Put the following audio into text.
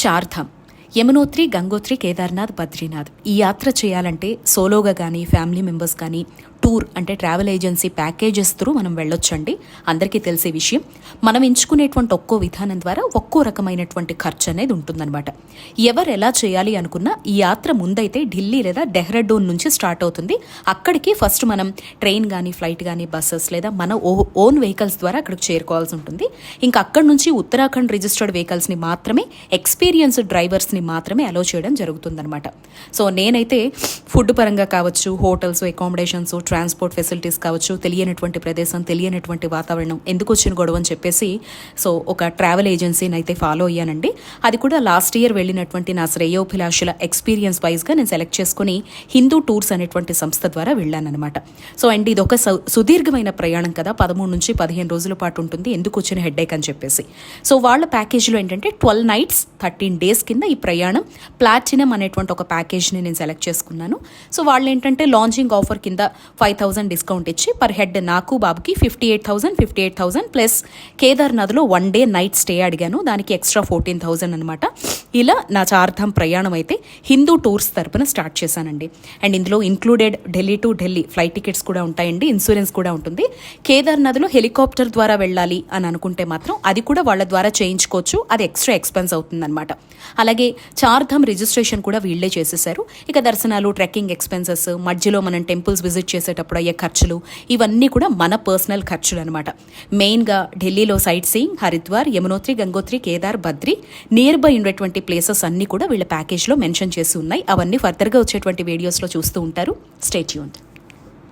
చార్ధామ్ యమునోత్రి గంగోత్రి కేదార్నాథ్ బద్రీనాథ్. ఈ యాత్ర చేయాలంటే సోలోగా కానీ ఫ్యామిలీ మెంబర్స్ కానీ టూర్ అంటే ట్రావెల్ ఏజెన్సీ ప్యాకేజెస్ త్రూ మనం వెళ్ళొచ్చండి. అందరికీ తెలిసే విషయం మనం ఎంచుకునేటువంటి ఒక్కో విధానం ద్వారా ఒక్కో రకమైనటువంటి ఖర్చు అనేది ఉంటుందన్నమాట. ఎవరు ఎలా చేయాలి అనుకున్నా ఈ యాత్ర ముందైతే ఢిల్లీ లేదా డెహ్రాడూన్ నుంచి స్టార్ట్ అవుతుంది. అక్కడికి ఫస్ట్ మనం ట్రైన్ కానీ ఫ్లైట్ కానీ బస్సెస్ లేదా మన ఓ ఓన్ వెహికల్స్ ద్వారా అక్కడికి చేరుకోవాల్సి ఉంటుంది. ఇంకా అక్కడి నుంచి ఉత్తరాఖండ్ రిజిస్టర్డ్ వెహికల్స్ని మాత్రమే ఎక్స్పీరియన్స్డ్ డ్రైవర్స్ని మాత్రమే అలో చేయడం జరుగుతుందన్నమాట. సో నేనైతే ఫుడ్ పరంగా కావచ్చు హోటల్స్ అకామిడేషన్స్ ట్రాన్స్పోర్ట్ ఫెసిలిటీస్ కావచ్చు తెలియనటువంటి ప్రదేశం తెలియనటువంటి వాతావరణం ఎందుకు వచ్చిన గొడవ అని చెప్పేసి సో ఒక ట్రావెల్ ఏజెన్సీని అయితే ఫాలో అయ్యానండి. అది కూడా లాస్ట్ ఇయర్ వెళ్ళినటువంటి నా శ్రేయోభిలాషుల ఎక్స్పీరియన్స్ వైజ్గా నేను సెలెక్ట్ చేసుకుని హిందూ టూర్స్ అనేటువంటి సంస్థ ద్వారా వెళ్ళానమాట సో అండ్ ఇది ఒక సుదీర్ఘమైన ప్రయాణం కదా పదమూడు నుంచి పదిహేను రోజుల పాటు ఉంటుంది ఎందుకు వచ్చిన హెడ్ఏక్ అని చెప్పేసి. సో వాళ్ళ ప్యాకేజీలో ఏంటంటే ట్వెల్వ్ నైట్స్ థర్టీన్ డేస్ కింద ఈ ప్రయాణం ప్లాటినం అనేటువంటి ఒక ప్యాకేజ్ని నేను సెలెక్ట్ చేసుకున్నాను. సో వాళ్ళు ఏంటంటే లాంచింగ్ ఆఫర్ కింద ఫైవ్ థౌసండ్ డిస్కౌంట్ ఇచ్చి పర్ హెడ్ నాకు బాబుకి fifty eight thousand fifty eight thousand plus కేదార్నాథ్లో one day night stay అడిగాను. దానికి ఎక్స్ట్రా ఫోర్టీన్ థౌసండ్ అనమాట ఇలా నా చార్ధామ్ ప్రయాణం అయితే హిందూ టూర్స్ తరపున స్టార్ట్ చేశానండి. అండ్ ఇందులో included Delhi to Delhi flight tickets కూడా ఉంటాయండి ఇన్సూరెన్స్ కూడా ఉంటుంది. కేదార్నాథ్లో హెలికాప్టర్ ద్వారా వెళ్ళాలి అని అనుకుంటే మాత్రం అది కూడా వాళ్ళ ద్వారా చేయించుకోవచ్చు అది ఎక్స్ట్రా ఎక్స్పెన్స్ అవుతుందన్నమాట. అలాగే చార్ధామ్ రిజిస్ట్రేషన్ కూడా వీళ్ళే చేసేసారు ఇక దర్శనాలు ట్రెక్కింగ్ ఎక్స్పెన్సెస్ మధ్యలో మనం టెంపుల్స్ విజిట్ చేసేటప్పుడు అయ్యే ఖర్చులు ఇవన్నీ కూడా మన పర్సనల్ ఖర్చులు అనమాట మెయిన్గా ఢిల్లీలో sight seeing Haridwar Yamunotri Gangotri Kedar Badri near by ఉండేటువంటి ప్లేసెస్ అన్నీ కూడా వీళ్ళ ప్యాకేజ్లో మెన్షన్ చేసి ఉన్నాయి. అవన్నీ ఫర్దర్గా వచ్చేటువంటి వీడియోస్లో చూస్తూ ఉంటారు. స్టేట్యూన్